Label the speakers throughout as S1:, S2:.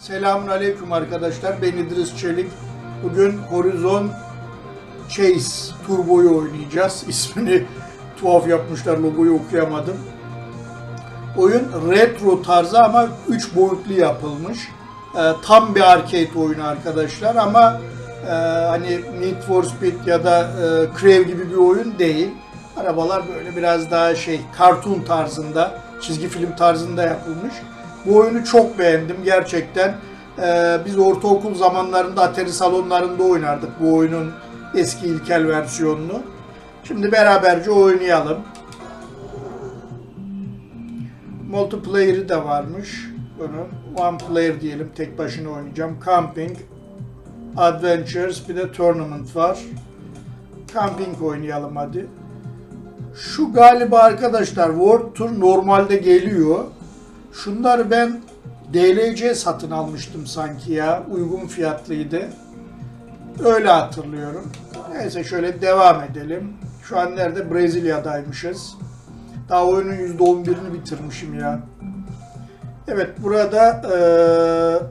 S1: Selamun Aleyküm arkadaşlar. Ben İdris Çelik. Bugün Horizon Chase Turbo'yu oynayacağız. İsmini tuhaf yapmışlar. Logoyu okuyamadım. Oyun retro tarzı ama 3 boyutlu yapılmış. Ee, tam bir arcade oyunu arkadaşlar ama e, hani Need for Speed ya da e, Crave gibi bir oyun değil. Arabalar böyle biraz daha şey kartun tarzında, çizgi film tarzında yapılmış. Bu oyunu çok beğendim gerçekten. Ee, biz ortaokul zamanlarında Atari salonlarında oynardık bu oyunun eski ilkel versiyonunu. Şimdi beraberce oynayalım. Multiplayer'ı da varmış. Bunu one player diyelim. Tek başına oynayacağım. Camping, Adventures bir de Tournament var. Camping oynayalım hadi. Şu galiba arkadaşlar World Tour normalde geliyor. Şunları ben DLC satın almıştım sanki ya. Uygun fiyatlıydı. Öyle hatırlıyorum. Neyse şöyle devam edelim. Şu an nerede? Brezilya'daymışız. Daha oyunun %11'ini bitirmişim ya. Evet burada eee,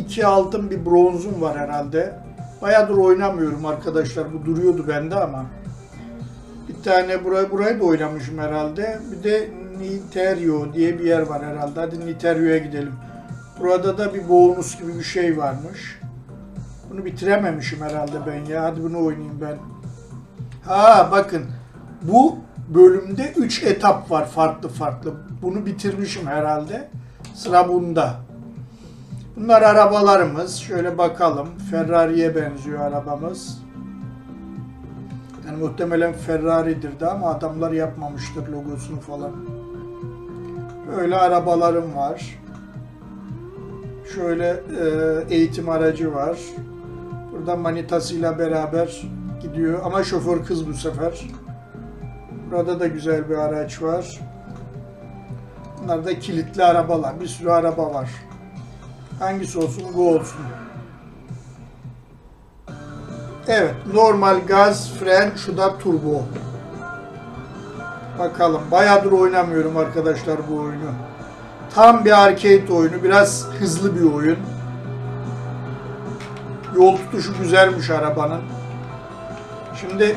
S1: iki altın bir bronzum var herhalde. Bayağıdır oynamıyorum arkadaşlar. Bu duruyordu bende ama. Bir tane burayı burayı da oynamışım herhalde. Bir de Niterio diye bir yer var herhalde. Hadi Niterio'ya gidelim. Burada da bir bonus gibi bir şey varmış. Bunu bitirememişim herhalde ben ya. Hadi bunu oynayayım ben. Ha bakın. Bu bölümde 3 etap var farklı farklı. Bunu bitirmişim herhalde. Sıra bunda. Bunlar arabalarımız. Şöyle bakalım. Ferrari'ye benziyor arabamız. Yani muhtemelen Ferrari'dir de ama adamlar yapmamıştır logosunu falan. Böyle arabalarım var. Şöyle e, eğitim aracı var. Burada manitasıyla beraber gidiyor ama şoför kız bu sefer. Burada da güzel bir araç var. Bunlar da kilitli arabalar. Bir sürü araba var. Hangisi olsun bu olsun. Evet, normal gaz, fren, şu da turbo. Bakalım, bayağıdır oynamıyorum arkadaşlar bu oyunu. Tam bir arcade oyunu, biraz hızlı bir oyun. Yol tutuşu güzelmiş arabanın. Şimdi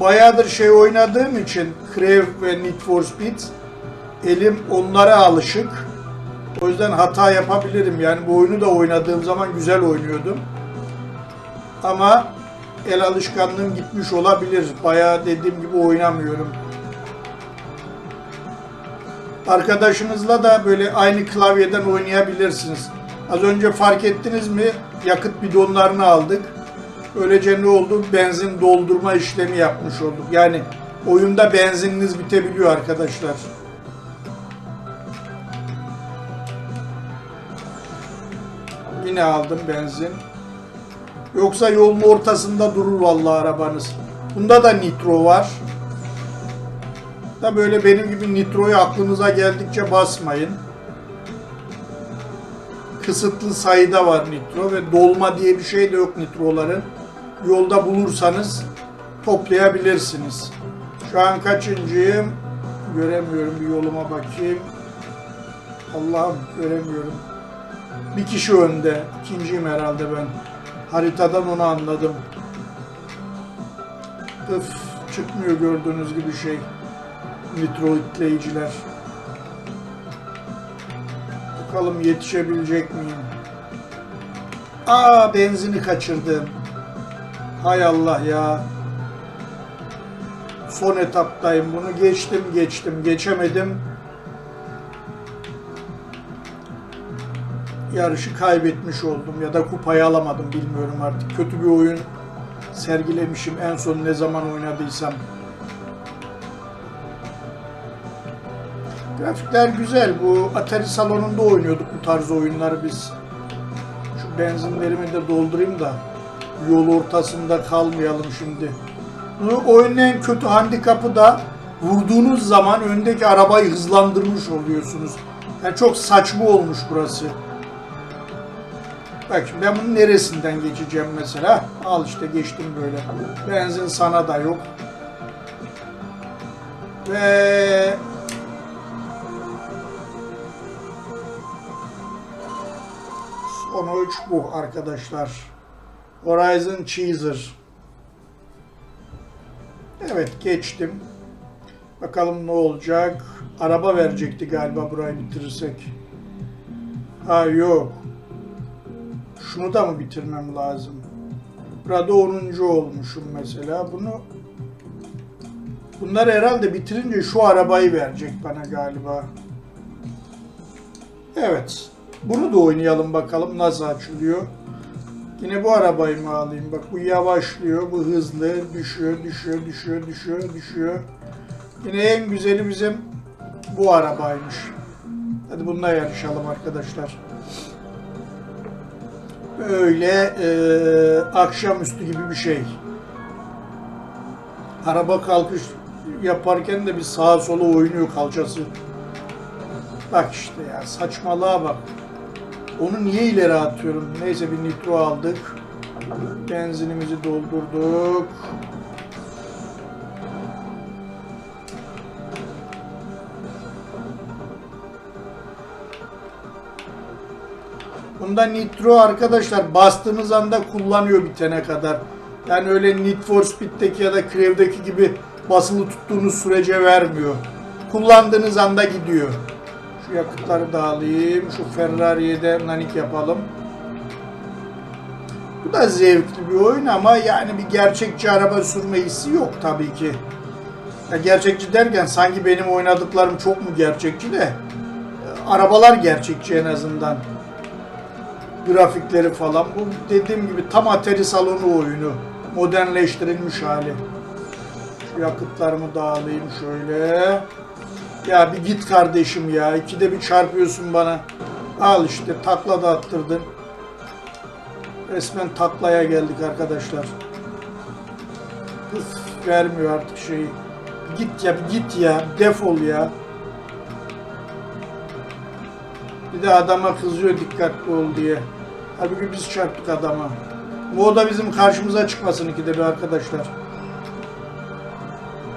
S1: bayağıdır şey oynadığım için Crave ve Need for Speed elim onlara alışık. O yüzden hata yapabilirim. Yani bu oyunu da oynadığım zaman güzel oynuyordum. Ama el alışkanlığım gitmiş olabilir. Bayağı dediğim gibi oynamıyorum. Arkadaşınızla da böyle aynı klavyeden oynayabilirsiniz. Az önce fark ettiniz mi? Yakıt bidonlarını aldık. Böylece ne oldu? Benzin doldurma işlemi yapmış olduk. Yani oyunda benzininiz bitebiliyor arkadaşlar. Yine aldım benzin. Yoksa yolun ortasında durur vallahi arabanız. Bunda da nitro var. Da böyle benim gibi nitroyu aklınıza geldikçe basmayın. Kısıtlı sayıda var nitro ve dolma diye bir şey de yok nitroların. Yolda bulursanız toplayabilirsiniz. Şu an kaçıncıyım? Göremiyorum bir yoluma bakayım. Allah'ım göremiyorum. Bir kişi önde. İkinciyim herhalde ben. Haritadan onu anladım. Öf, çıkmıyor gördüğünüz gibi şey. Nitro itleyiciler. Bakalım yetişebilecek miyim? Aa benzini kaçırdım. Hay Allah ya. Son etaptayım. Bunu geçtim geçtim. Geçemedim. yarışı kaybetmiş oldum ya da kupayı alamadım bilmiyorum artık. Kötü bir oyun sergilemişim en son ne zaman oynadıysam. Grafikler güzel. Bu Atari salonunda oynuyorduk bu tarz oyunları biz. Şu benzinlerimi de doldurayım da yol ortasında kalmayalım şimdi. Bu oyunun en kötü handikapı da vurduğunuz zaman öndeki arabayı hızlandırmış oluyorsunuz. Yani çok saçma olmuş burası. Bak ben bunun neresinden geçeceğim mesela? Al işte geçtim böyle. Benzin sana da yok. Ve 13 bu arkadaşlar. Horizon Cheezer. Evet geçtim. Bakalım ne olacak. Araba verecekti galiba burayı bitirirsek. Ha yok. Şunu da mı bitirmem lazım? Burada 10. olmuşum mesela. Bunu Bunlar herhalde bitirince şu arabayı verecek bana galiba. Evet. Bunu da oynayalım bakalım nasıl açılıyor. Yine bu arabayı mı alayım? Bak bu yavaşlıyor, bu hızlı, düşüyor, düşüyor, düşüyor, düşüyor, düşüyor. Yine en güzeli bizim bu arabaymış. Hadi bununla yarışalım arkadaşlar. Böyle eee akşamüstü gibi bir şey. Araba kalkış yaparken de bir sağa sola oynuyor kalçası. Bak işte ya saçmalığa bak. Onu niye ileri atıyorum? Neyse bir nitro aldık. Benzinimizi doldurduk. Bunda nitro arkadaşlar bastığınız anda kullanıyor bitene kadar. Yani öyle Need for Speed'deki ya da Crev'deki gibi basılı tuttuğunuz sürece vermiyor. Kullandığınız anda gidiyor. Şu yakıtları da alayım. Şu Ferrari'ye de nanik yapalım. Bu da zevkli bir oyun ama yani bir gerçekçi araba sürme hissi yok tabii ki. Ya gerçekçi derken sanki benim oynadıklarım çok mu gerçekçi de e, arabalar gerçekçi en azından. Grafikleri falan. Bu dediğim gibi tam Atari salonu oyunu. Modernleştirilmiş hali. Şu yakıtlarımı da alayım şöyle. Ya bir git kardeşim ya. İkide bir çarpıyorsun bana. Al işte takla da attırdın. Resmen taklaya geldik arkadaşlar. Üf, vermiyor artık şeyi. Git ya bir git ya. Defol ya. Bir de adama kızıyor dikkatli ol diye. Halbuki biz çarptık adama. Bu da bizim karşımıza çıkmasın ikide bir arkadaşlar.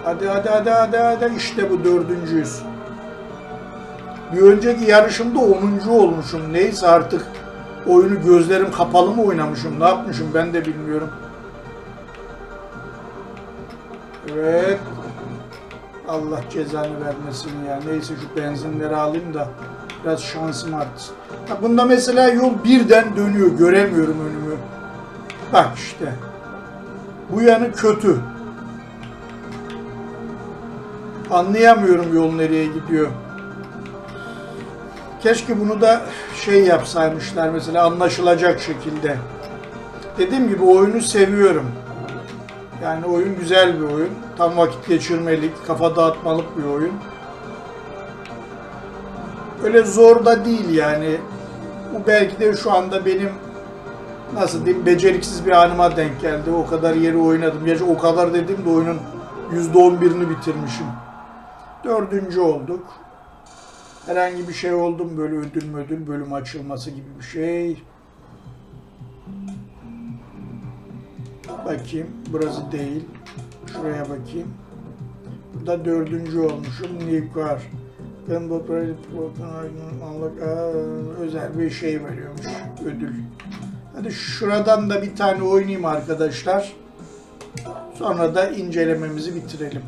S1: Hadi hadi hadi hadi hadi işte bu dördüncüyüz. Bir önceki yarışımda 10. olmuşum. Neyse artık oyunu gözlerim kapalı mı oynamışım? Ne yapmışım ben de bilmiyorum. Evet. Allah cezanı vermesin ya. Neyse şu benzinleri alayım da biraz şansım artsın. Ha bunda mesela yol birden dönüyor. Göremiyorum önümü. Bak işte. Bu yanı kötü. Anlayamıyorum yol nereye gidiyor. Keşke bunu da şey yapsaymışlar mesela anlaşılacak şekilde. Dediğim gibi oyunu seviyorum. Yani oyun güzel bir oyun. Tam vakit geçirmelik, kafa dağıtmalık bir oyun. Öyle zor da değil yani. Bu belki de şu anda benim nasıl diyeyim beceriksiz bir anıma denk geldi. O kadar yeri oynadım. Gerçi o kadar dedim de oyunun %11'ini bitirmişim. Dördüncü olduk. Herhangi bir şey oldu mu böyle ödül ödül bölüm açılması gibi bir şey. Bakayım. Burası değil. Şuraya bakayım. Burada dördüncü olmuşum. Böyle anlık özel bir şey veriyormuş. Ödül. Hadi şuradan da bir tane oynayayım arkadaşlar. Sonra da incelememizi bitirelim.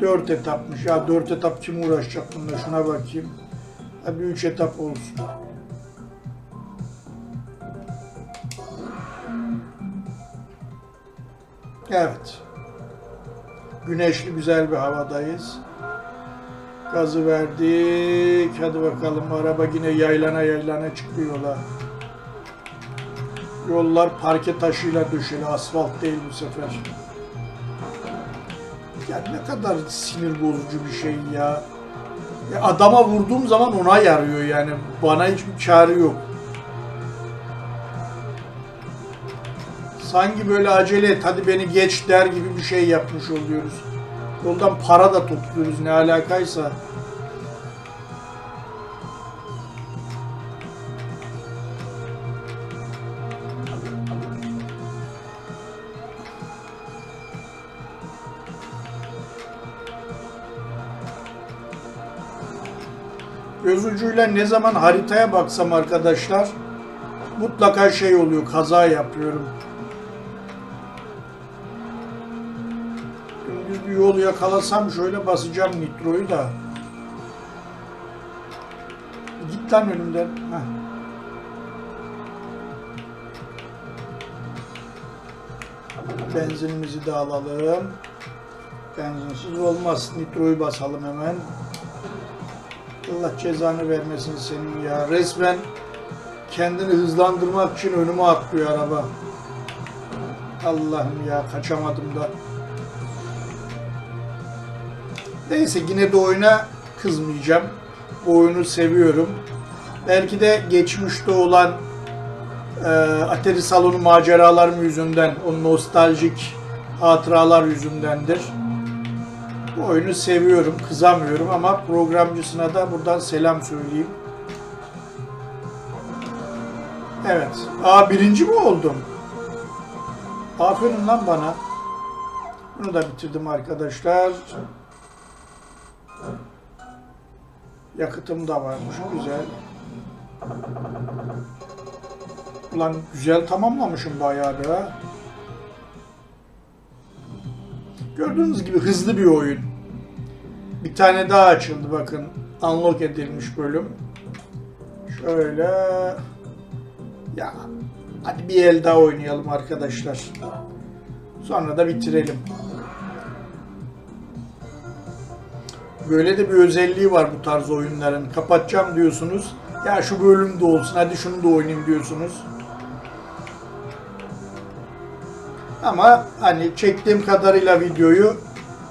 S1: 4 etapmış. Ya 4 etap kim uğraşacak bununla şuna bakayım. Hadi 3 etap olsun. Evet. Güneşli güzel bir havadayız. Gazı verdik. Hadi bakalım araba yine yaylana yaylana çıkıyor yola. Yollar parke taşıyla döşeli. Asfalt değil bu sefer. Ya ne kadar sinir bozucu bir şey ya. ya. Adama vurduğum zaman ona yarıyor yani. Bana hiçbir çare yok. Sanki böyle acele et hadi beni geç der gibi bir şey yapmış oluyoruz. Yoldan para da topluyoruz ne alakaysa. Ucuyla ne zaman haritaya baksam arkadaşlar mutlaka şey oluyor, kaza yapıyorum. Dümdüz bir yol yakalasam şöyle basacağım nitroyu da. Git lan önümden. Heh. Benzinimizi de alalım. Benzinsiz olmaz. Nitroyu basalım hemen. Allah cezanı vermesin senin ya. Resmen kendini hızlandırmak için önüme atlıyor araba. Allah'ım ya kaçamadım da. Neyse yine de oyuna kızmayacağım. Bu oyunu seviyorum. Belki de geçmişte olan e, Atari salonu maceralarım yüzünden, o nostaljik hatıralar yüzündendir. Bu oyunu seviyorum, kızamıyorum ama programcısına da buradan selam söyleyeyim. Evet. Aa birinci mi oldum? Aferin lan bana. Bunu da bitirdim arkadaşlar. Yakıtım da varmış. Güzel. Ulan güzel tamamlamışım bayağı da. Gördüğünüz gibi hızlı bir oyun. Bir tane daha açıldı bakın. Unlock edilmiş bölüm. Şöyle. Ya hadi bir el daha oynayalım arkadaşlar. Sonra da bitirelim. Böyle de bir özelliği var bu tarz oyunların. Kapatacağım diyorsunuz. Ya şu bölüm de olsun, hadi şunu da oynayayım diyorsunuz. Ama hani çektiğim kadarıyla videoyu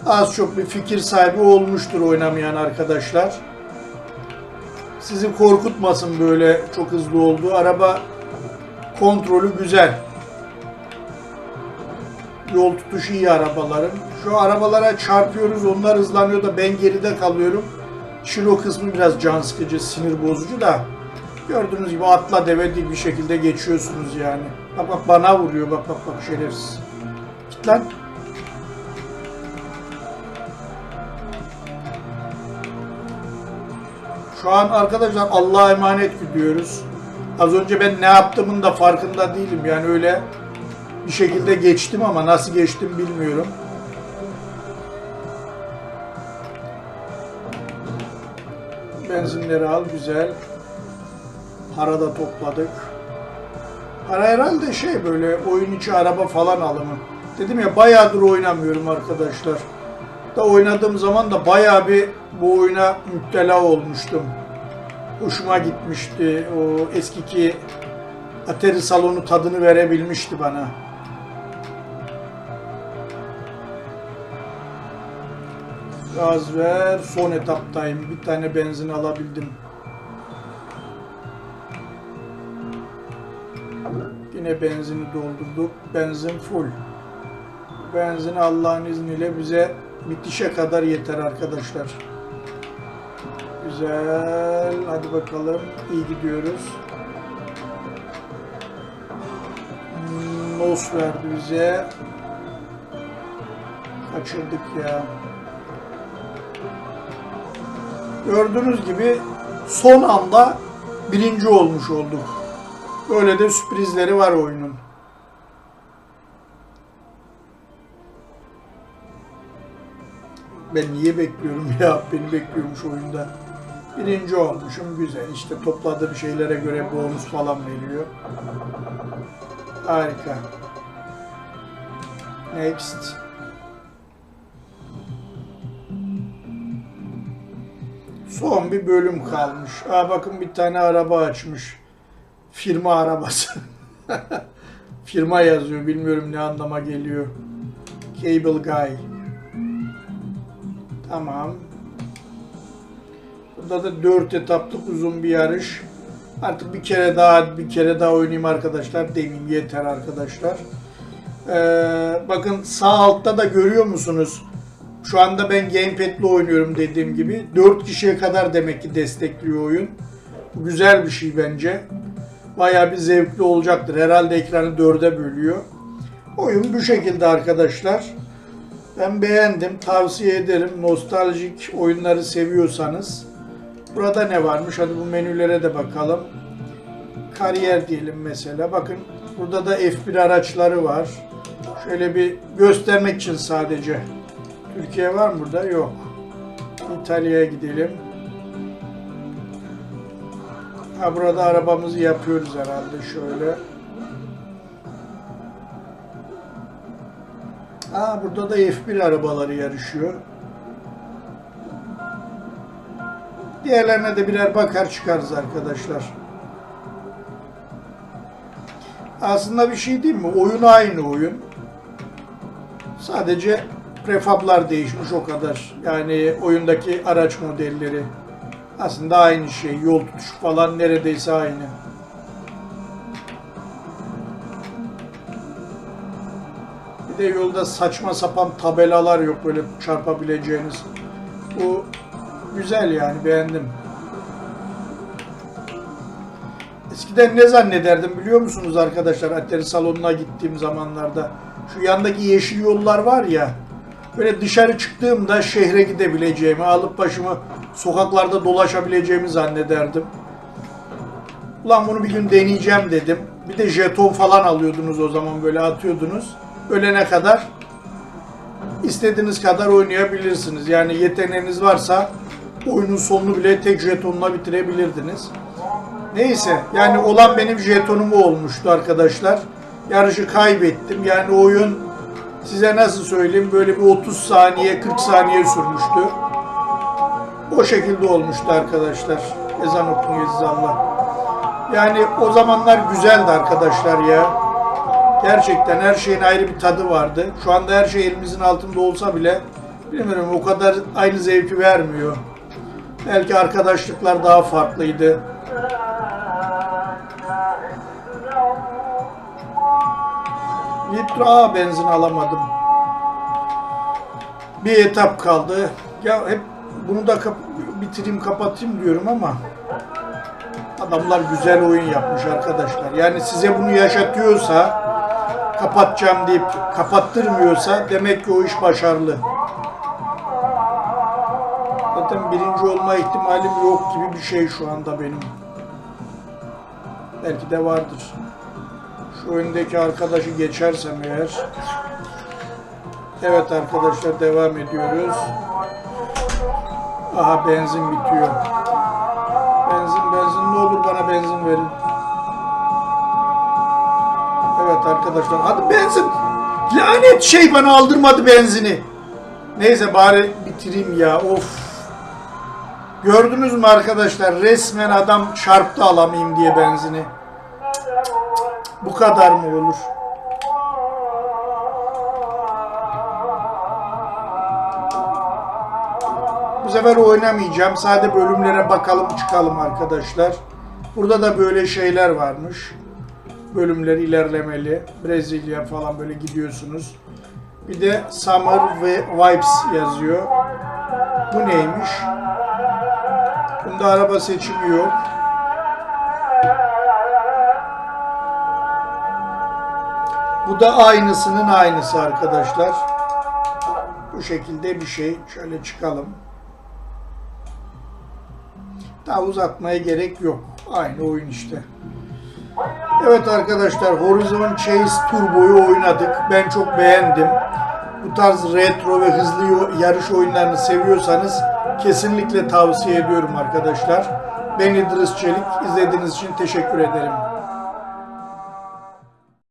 S1: az çok bir fikir sahibi olmuştur oynamayan arkadaşlar. Sizi korkutmasın böyle çok hızlı olduğu. Araba kontrolü güzel. Yol tutuşu iyi arabaların. Şu arabalara çarpıyoruz, onlar hızlanıyor da ben geride kalıyorum. İşin o kısmı biraz can sıkıcı, sinir bozucu da. Gördüğünüz gibi atla deve değil bir şekilde geçiyorsunuz yani. Bak bak bana vuruyor, bak bak bak şerefsiz. Lan. Şu an arkadaşlar Allah'a emanet gidiyoruz. Az önce ben ne yaptığımın da farkında değilim. Yani öyle bir şekilde geçtim ama nasıl geçtim bilmiyorum. Benzinleri al güzel. Para da topladık. Para herhalde şey böyle oyun içi araba falan alımı. Dedim ya bayağıdır oynamıyorum arkadaşlar. Da oynadığım zaman da bayağı bir bu oyuna müptela olmuştum. Hoşuma gitmişti. O eskiki Atari salonu tadını verebilmişti bana. Gaz ver. Son etaptayım. Bir tane benzin alabildim. Yine benzini doldurduk. Benzin full. Benzin Allah'ın izniyle bize bitişe kadar yeter arkadaşlar. Güzel. Hadi bakalım. İyi gidiyoruz. Nos verdi bize. Kaçırdık ya. Gördüğünüz gibi son anda birinci olmuş olduk. Böyle de sürprizleri var oyunun. Ben niye bekliyorum ya? Beni bekliyormuş oyunda. Birinci olmuşum güzel. İşte topladığım şeylere göre bonus falan veriyor. Harika. Next. Son bir bölüm kalmış. Aa bakın bir tane araba açmış. Firma arabası. Firma yazıyor. Bilmiyorum ne anlama geliyor. Cable Guy. Tamam. Burada da 4 etaplık uzun bir yarış. Artık bir kere daha bir kere daha oynayayım arkadaşlar. Demeyeyim yeter arkadaşlar. Ee, bakın sağ altta da görüyor musunuz? Şu anda ben gamepad'le oynuyorum dediğim gibi. 4 kişiye kadar demek ki destekliyor oyun. Bu güzel bir şey bence. Bayağı bir zevkli olacaktır. Herhalde ekranı 4'e bölüyor. Oyun bu şekilde arkadaşlar. Ben beğendim. Tavsiye ederim. Nostaljik oyunları seviyorsanız. Burada ne varmış? Hadi bu menülere de bakalım. kariyer diyelim mesela. Bakın burada da F1 araçları var. Şöyle bir göstermek için sadece. Türkiye var mı burada? Yok. İtalya'ya gidelim. Ha burada arabamızı yapıyoruz herhalde şöyle. Ha burada da F1 arabaları yarışıyor. Diğerlerine de birer bakar çıkarız arkadaşlar. Aslında bir şey değil mi? Oyun aynı oyun. Sadece prefablar değişmiş o kadar. Yani oyundaki araç modelleri aslında aynı şey. Yol tutuşu falan neredeyse aynı. Bir de yolda saçma sapan tabelalar yok böyle çarpabileceğiniz. Bu güzel yani beğendim. Eskiden ne zannederdim biliyor musunuz arkadaşlar atari salonuna gittiğim zamanlarda? Şu yandaki yeşil yollar var ya, böyle dışarı çıktığımda şehre gidebileceğimi, alıp başımı sokaklarda dolaşabileceğimi zannederdim. Ulan bunu bir gün deneyeceğim dedim. Bir de jeton falan alıyordunuz o zaman böyle atıyordunuz. Ölene kadar istediğiniz kadar oynayabilirsiniz. Yani yeteneğiniz varsa oyunun sonunu bile tek jetonla bitirebilirdiniz. Neyse yani olan benim jetonumu olmuştu arkadaşlar. Yarışı kaybettim. Yani oyun size nasıl söyleyeyim böyle bir 30 saniye 40 saniye sürmüştü. O şekilde olmuştu arkadaşlar. Ezan okunuyor Allah. Yani o zamanlar güzeldi arkadaşlar ya. Gerçekten her şeyin ayrı bir tadı vardı. Şu anda her şey elimizin altında olsa bile bilmiyorum o kadar aynı zevki vermiyor. Belki arkadaşlıklar daha farklıydı. Nitro A benzin alamadım. Bir etap kaldı. Ya hep bunu da kap bitireyim kapatayım diyorum ama adamlar güzel oyun yapmış arkadaşlar. Yani size bunu yaşatıyorsa kapatacağım deyip kapattırmıyorsa demek ki o iş başarılı. Zaten birinci olma ihtimalim yok gibi bir şey şu anda benim. Belki de vardır. Şu öndeki arkadaşı geçersem eğer. Evet arkadaşlar devam ediyoruz. Aha benzin bitiyor. Benzin benzin ne olur bana benzin verin. Arkadaşlar hadi benzin. Lanet şey bana aldırmadı benzini. Neyse bari bitireyim ya of. Gördünüz mü arkadaşlar resmen adam çarptı alamayayım diye benzini. Bu kadar mı olur? Bu sefer oynamayacağım. Sadece bölümlere bakalım çıkalım arkadaşlar. Burada da böyle şeyler varmış. Bölümler ilerlemeli. Brezilya falan böyle gidiyorsunuz. Bir de Summer ve Vibes yazıyor. Bu neymiş? Bunda araba seçimi yok. Bu da aynısının aynısı arkadaşlar. Bu şekilde bir şey. Şöyle çıkalım. Daha uzatmaya gerek yok. Aynı oyun işte. Evet arkadaşlar Horizon Chase Turbo'yu oynadık. Ben çok beğendim. Bu tarz retro ve hızlı yarış oyunlarını seviyorsanız kesinlikle tavsiye ediyorum arkadaşlar. Ben İdris Çelik. İzlediğiniz için teşekkür ederim.